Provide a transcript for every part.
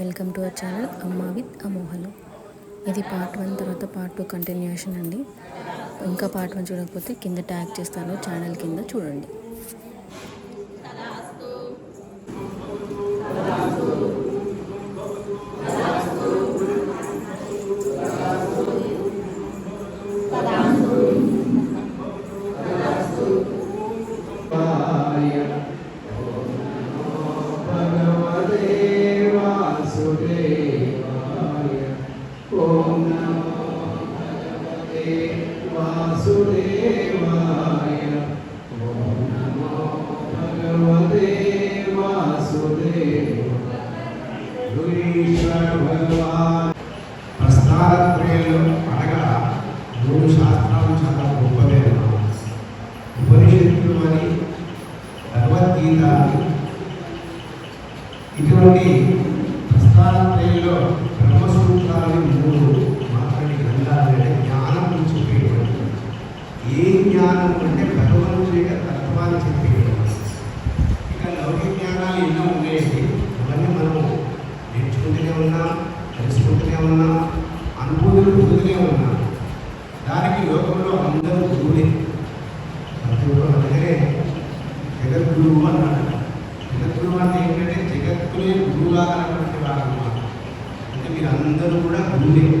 Welcome to our channel అమ్మ with అమోహలు. ఇది పార్ట్ వన్ తర్వాత పార్ట్ టూ కంటిన్యూషన్ అండి. ఇంకా పార్ట్ వన్ చూడకపోతే కింద ట్యాగ్ చేస్తాను ఛానల్ కింద చూడండి. ఇటువంటి నమో భగవతే ప్రస్థాన క్రియలు అనగా మూడు శాస్త్రాలు చాలా గొప్పదైన ఉపనిషత్తులు అని భగవద్గీత అని ఇటువంటి ప్రస్థానత్రయంలో బ్రహ్మసూత్రాలు మూడు మాత్రమే గ్రంథాలు అంటే జ్ఞానం గురించి చెప్పేటువంటి ఏ జ్ఞానం అంటే భగవంతుడి యొక్క తత్వాన్ని చెప్పి ఇక లౌకిక జ్ఞానాలు ఎన్నో ఉండేవి అవన్నీ మనము నేర్చుకుంటూనే ఉన్నాం తెలుసుకుంటూనే ఉన్నాం అనుభూతులు పొందుతూనే ఉన్నాం. దానికి లోకంలో అందరూ గురువులే. ప్రతి ఒక్క మన దగ్గరే జగద్గురువు అన్నాడు. జగద్గురువు అంటే ఏంటంటే జగత్తులే గురువులాగా అన్నటువంటి వాడు అంటే మీరు అందరూ కూడా గురువులే.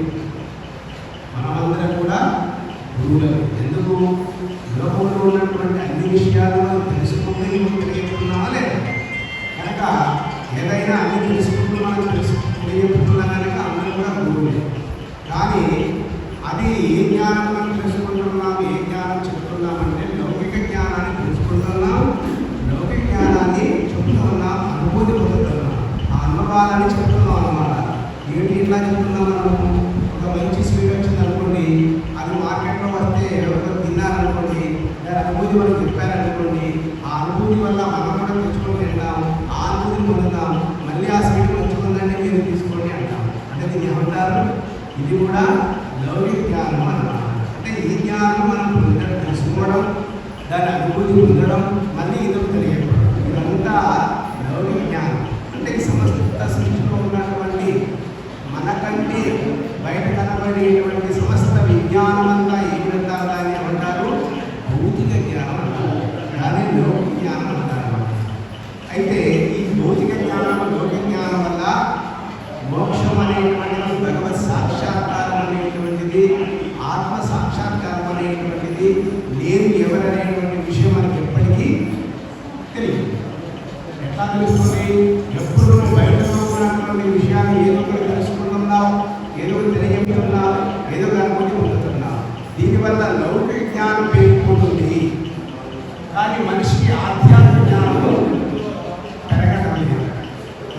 ఏంటి మనము ఒక మంచి స్వీట్ వచ్చింది అనుకోండి అది మార్కెట్లో వస్తే ఒకరు తిన్నారనుకోండి దాని అనుభూతి మనం చెప్పారనుకోండి ఆ అనుభూతి వల్ల మనం కూడా తెచ్చుకొని తింటాం ఆ అనుభూతి పొందుతాం మళ్ళీ ఆ స్వీట్ మంచుకుందంటే మీరు తీసుకోండి అంటాం. అంటే దీన్ని ఏమంటారు? ఇది కూడా లౌకిక జ్ఞానం అన్నమాట. అంటే ఈ జ్ఞానం మనం పొందడం తెలుసుకోవడం దాని అనుభూతి పొందడం మళ్ళీ ఇది తెలియకపోవడం ఇదంతా లౌకిక జ్ఞానం అంటే ఈ సమస్త సృష్టిలో ఉన్నటువంటి మనకంటే బయట కనబడేటువంటి సమస్త విజ్ఞానం అంతా ఏమిటంటారు దాన్ని ఏమంటారు భౌతిక జ్ఞానం అంటారు దాన్ని లౌకిక జ్ఞానం అంటారు అయితే ఈ భౌతిక జ్ఞానం లౌకిక జ్ఞానం వల్ల మోక్షం అనేటువంటిది భగవత్ సాక్షాత్కారం అనేటువంటిది ఆత్మ సాక్షాత్కారం అనేటువంటిది నేను ఎవరనేటువంటి విషయం మనకి ఎప్పటికీ తెలియదు ఎట్లా తెలుస్తుంది ఎప్పుడు బయటకున్నటువంటి బయటలో ఉన్నటువంటి విషయాన్ని ఏదో ఒకటి తెలుసుకుంటున్నా ఏదో ఒకటి తెలియజేస్తున్నా ఏదో ఒక పొందుతున్నా. దీనివల్ల లౌకిక జ్ఞానం పెరిగిపోతుంది. కానీ మనిషికి ఆధ్యాత్మిక జ్ఞానం పెరగడం లేదు.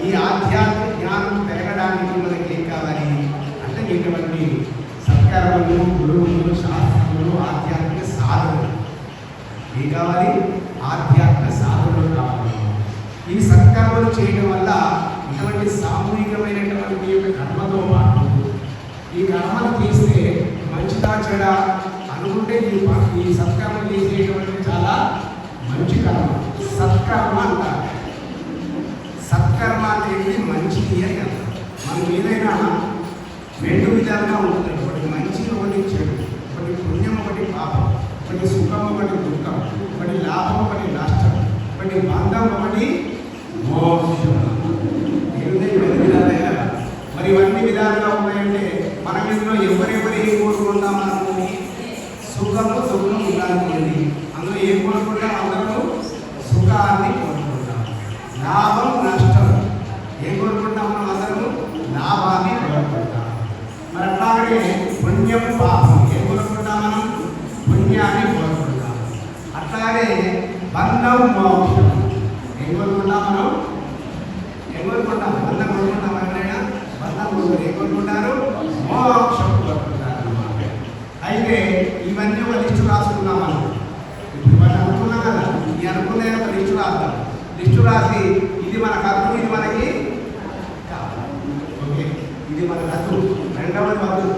ఈ ఆధ్యాత్మిక జ్ఞానం పెరగడానికి మనకి ఏం కావాలి అంటే ఇటువంటి సత్కర్మలు గురువులు శాస్త్రములు ఆధ్యాత్మిక సాధనలు. ఏం కావాలి? ఆధ్యాత్మిక సాధనలు కావాలి. ఈ సత్కర్మలు చేయడం వల్ల ఇటువంటి సామూహికమైనటువంటి యొక్క కర్మతో పాటు ఈ కర్మలు తీస్తే మంచిదా చెడ అనుకుంటే ఈ ఈ సత్కర్మలు చేసేటువంటి చాలా మంచి కర్మ. సత్కర్మ అంటారు. సత్కర్మ అనేది మంచిది అని అర్థం. మనం ఏదైనా రెండు విధాలుగా ఉంటుంది. ఒకటి మంచి ఒకటి చెడు. ఒకటి పుణ్యం ఒకటి పాపం. ఒకటి సుఖం ఒకటి దుఃఖం. ఒకటి లాభం ఒకటి నష్టం. ఒకటి బంధం ఒకటి మరి ఇవన్నీ విధాలుగా ఉన్నాయంటే మనం ఇందులో ఎవరెవరు ఏం కోరుకుంటాం మనము సుఖము దుఃఖం ఉండాలనుకోండి అందులో ఏం కోరుకుంటాం అందరూ సుఖాన్ని కోరుకుంటాం లాభం నష్టం ఏం కోరుకుంటాం మనం అందరము లాభాన్ని కోరుకుంటాం మరి అట్లాగే పుణ్యం పాపం ఏం కోరుకుంటాం మనం పుణ్యాన్ని కోరుకుంటాం అట్లాగే బంధం మోక్షం ఏం మనం ఏం బంధం కోరుకుంటాం ఎవరైనా? బంధం కోరుకుంటారు ఏం మోక్షం అయితే ఇవన్నీ ఒక లిస్టు రాసుకున్నాం మనం ఇప్పుడు అనుకున్నాం కదా ఈ అనుకున్న ఒక లిస్టు లిస్టు రాసి ఇది మన కథ ఇది మనకి కావాలి. ఓకే? ఇది మన కర్మ రెండవది వద్దు.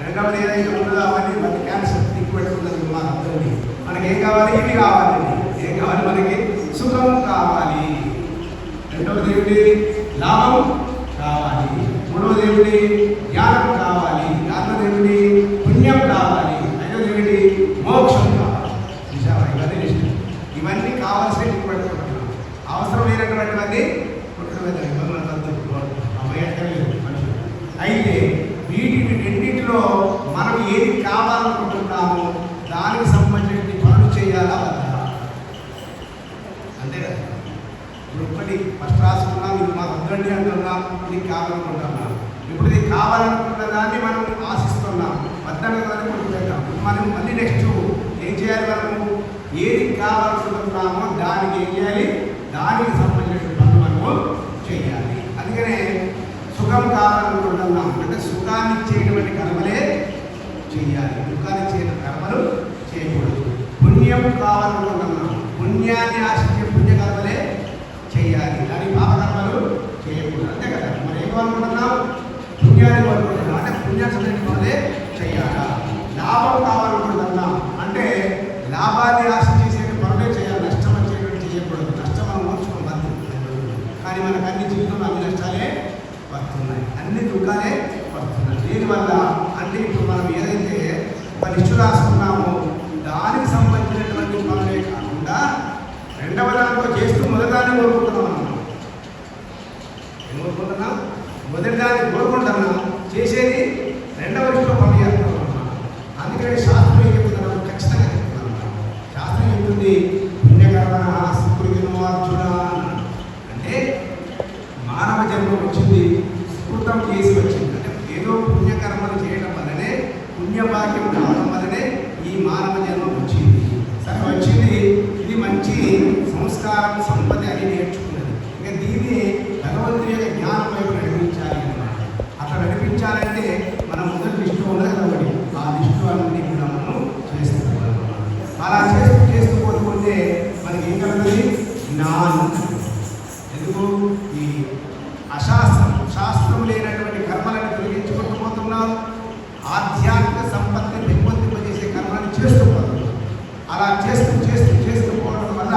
రెండవది ఏదైతే ఉంటుందో అవన్నీ మన క్యాన్సర్ మన మనకి ఏం కావాలి? ఇది కావాలి ఏం కావాలి మనకి? సుఖం. రెండవది ఏమిటి లాభం కావాలి. మూడవది ఏమిటి జ్ఞానం కావాలి. నాలుగవది ఏమిటి పుణ్యం కావాలి. ఐదవది ఏమిటి మోక్షం కావాలి. చూసావా ఇవన్నీ ఇవన్నీ కావాల్సిన అవసరమైనటువంటివన్నీ అవసరం అయితే వీటిని రెండింటిలో మనం ఏది కావాలనుకుంటున్నామో దానికి సంబంధించిన పనులు చేయాలా అంతే కదా. ఇప్పటి ఫస్ట్ రాసుకున్నాం ఇది మాకు వద్దండి అంటున్నా ఇది కావాలనుకుంటున్నాం. ఇప్పుడు ఇది కావాలనుకున్న దాన్ని మనం ఆశిస్తున్నాం. వద్దన్న దాన్ని కొనుక్కుంటాం మనం మళ్ళీ నెక్స్ట్ ఏం చేయాలి మనము? ఏది కావాలనుకుంటున్నామో దానికి ఏం చేయాలి? దానికి సంబంధించిన పనులు మనము చేయాలి. అందుకనే సుఖం కావాలనుకుంటున్నాం. అంటే సుఖాన్ని ఇచ్చేటువంటి కర్మలే చేయాలి. దుఃఖాన్ని చేయడం కర్మలు చేయకూడదు. పుణ్యం కావాలనుకుంటున్నాం. పుణ్యాన్ని ఆశించే చేయాలి. కానీ పాపకర్మలు చేయకూడదు. అంతే కదా? మరి ఏం కోరుకుంటున్నాం పుణ్యాన్ని కోరుకుంటున్నాం అంటే పుణ్యాన్ని వాళ్ళే చేయాలా లాభం కావాలనుకుంటున్నాం అంటే లాభాన్ని ఆశ చేసే పనులే చేయాలి నష్టం వచ్చేటువంటి చేయకూడదు నష్టం మనం ఓర్చుకోవద్దు కానీ మనకు అన్ని జీవితంలో అన్ని నష్టాలే వస్తున్నాయి అన్ని దుఃఖాలే వస్తున్నాయి దీనివల్ల అంటే ఇప్పుడు మనం ఏదైతే ఒక లిస్టు రాసుకున్నామో దానికి సంబంధించినటువంటి పనులే కాకుండా రెండవ దాంట్లో చేస్తూ మొదటిదాన్ని కోరుకుంటున్నాం అన్నమాట ఏం కోరుకుంటున్నా? చేసేది రెండవ లిస్టులో పని చేస్తున్నాం అందుకని శాస్త్రం ఏం చెప్తున్నాం ఖచ్చితంగా చెప్తున్నాం శాస్త్రం చెప్తుంది పుణ్యకర్మ సుకృతిను అర్జున అంటే మానవ జన్మ వచ్చింది సుకృతం చేసి వచ్చింది. అంటే ఏదో పుణ్యకర్మలు చేయడం వల్లనే పుణ్యభాగ్యం రావడం వల్లనే ఈ మానవ జన్మ వచ్చింది సరే వచ్చింది ఇది మంచి సంస్కారం సంపద అని నేర్చుకున్నది ఇక దీన్ని భగవంతుని యొక్క జ్ఞానం వైపు నడిపించాలి అన్నమాట అట్లా నడిపించాలంటే మనం మొదటి లిస్టు ఉన్నది కాబట్టి ఆ లిస్టు అన్ని కూడా మనం చేస్తున్నాం అన్నమాట. అలా చేస్తూ చేస్తూ పోతుంటే మనకి ఏం కలుగుతుంది జ్ఞానం. ఎందుకు? ఈ అశాస్త్రం శాస్త్రం లేనటువంటి కర్మలను తొలగించుకుంటూ పోతున్నాం ఆధ్యాత్మిక సంపత్తిని పెంపొందింపజేసే కర్మలను చేస్తూ పోతున్నాం. అలా చేస్తూ చేస్తూ చేస్తూ పోవడం వల్ల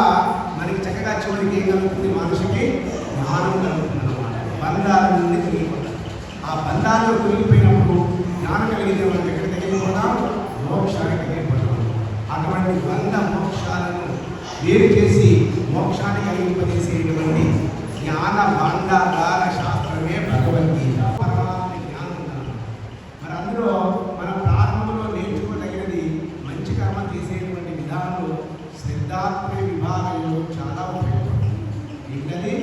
మనకి చక్కగా చివరికి ఏం కలుగుతుంది? మనిషికి జ్ఞానం కలుగుతుంది బంధాల నుండి తొలగిపోతాయి. ఆ బంధాల్లో తొలగిపోయినప్పుడు జ్ఞానం కలిగితే మనకి ఎక్కడ తగ్గిపోతాం? మోక్షానికి తగ్గిపోతాం. అటువంటి బంధ మోక్షాలను వేరు చేసి మోక్షానికి మోక్షాన్ని కలిగింపజేసేటువంటి జ్ఞాన భాండాగార శాస్త్రమే భగవద్గీత పరమాత్మ జ్ఞానం ఉందన్నమాట. మరి అందులో మన ప్రారంభంలో నేర్చుకోదగినది మంచి కర్మ చేసేటువంటి విధానంలో శ్రద్ధాత్మయ విభాగంలో చాలా ఉపయోగపడుతుంది ఏంటది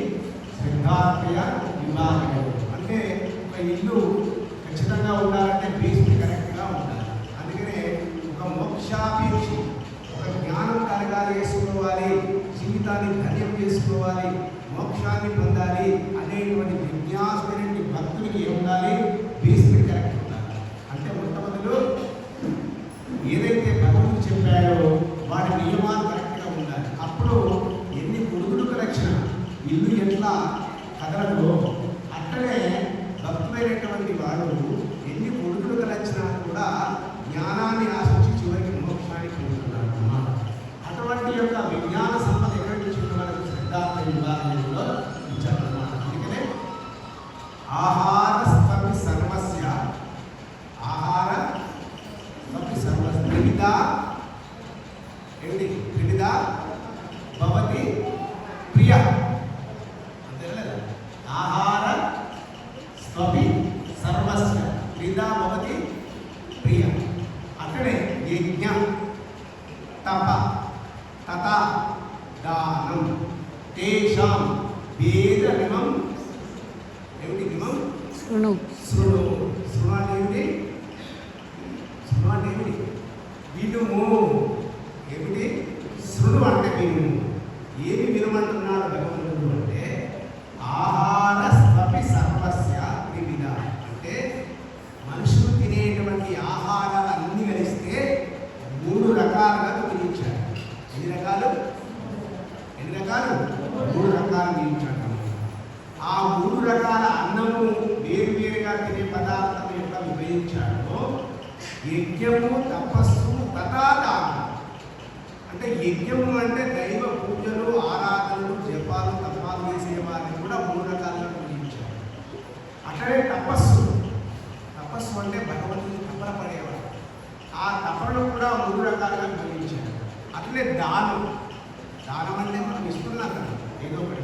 శ్రద్ధాత్మయ విభాగం అంటే ఒక ఇల్లు ఖచ్చితంగా ఉండాలంటే బేస్మెంట్ కరెక్ట్గా ఉండాలి అందుకనే ఒక మోక్షాపేక్షి ఒక జ్ఞానం కలగాలి చేసుకోవాలి జీవితాన్ని ధన్యం చేసుకోవాలి మోక్షాన్ని పొందాలి అనేటువంటి విజ్ఞాసమైనటువంటి భక్తులకి ఏం ఉండాలి? బేస్మెంట్ కరెక్ట్ ఉండాలి. అంటే మొట్టమొదలు ఏదైతే భగవంతుడు చెప్పాడో వాటి నియమాలు కరెక్ట్గా ఉండాలి. అప్పుడు ఎన్ని పురుగులకు రక్షణ ఇల్లు ఎట్లా కదలదో అట్లనే భక్తులైనటువంటి వాడు ఎన్ని పురుగులకు రక్షణ కూడా జ్ఞానాన్ని ఆశ త్రివిధ ఏమిటి త్రివిధ భవతి? ప్రియ. ఆహార స్వపి సర్వస్య త్రివిధ భవతి? ప్రియ. అక్కడే యజ్ఞ. తప. తథ దానం. తేషాం. వేదమిమం ఏమిటి మిమం శృణు. శృణు అంటే ఏమిటి శృణు అంటే ఏమిటి వినుము ఏమిటి శృణు అంటే వినుము ఏమి వినమంటున్నాడు భగవంతుడు అంటే ఆహార స్వపి సర్వస్య త్రివిధ అంటే మనుషులు తినేటువంటి ఆహారాలన్నీ కలిస్తే మూడు రకాలుగా విధించాడు ఎన్ని రకాలు ఎన్ని రకాలు మూడు రకాలు విధించాడు ఆ మూడు రకాల అన్నము వేరు వేరుగా తినే పదార్థం ఎట్లా విభజించాడో యజ్ఞము తపస్సు తథాదానం అంటే యజ్ఞము అంటే దైవ పూజలు ఆరాధనలు జపాలు తపాలు చేసే వారిని కూడా మూడు రకాలుగా విభజించాడు తపస్సు. తపస్సు అంటే భగవంతుని తపన పడేవారు. ఆ తపనను కూడా మూడు రకాలుగా విభజించారు అట్లే దానం. దానం అంటే మనం ఇస్తున్నాం కదా ఏదో ఒకటి.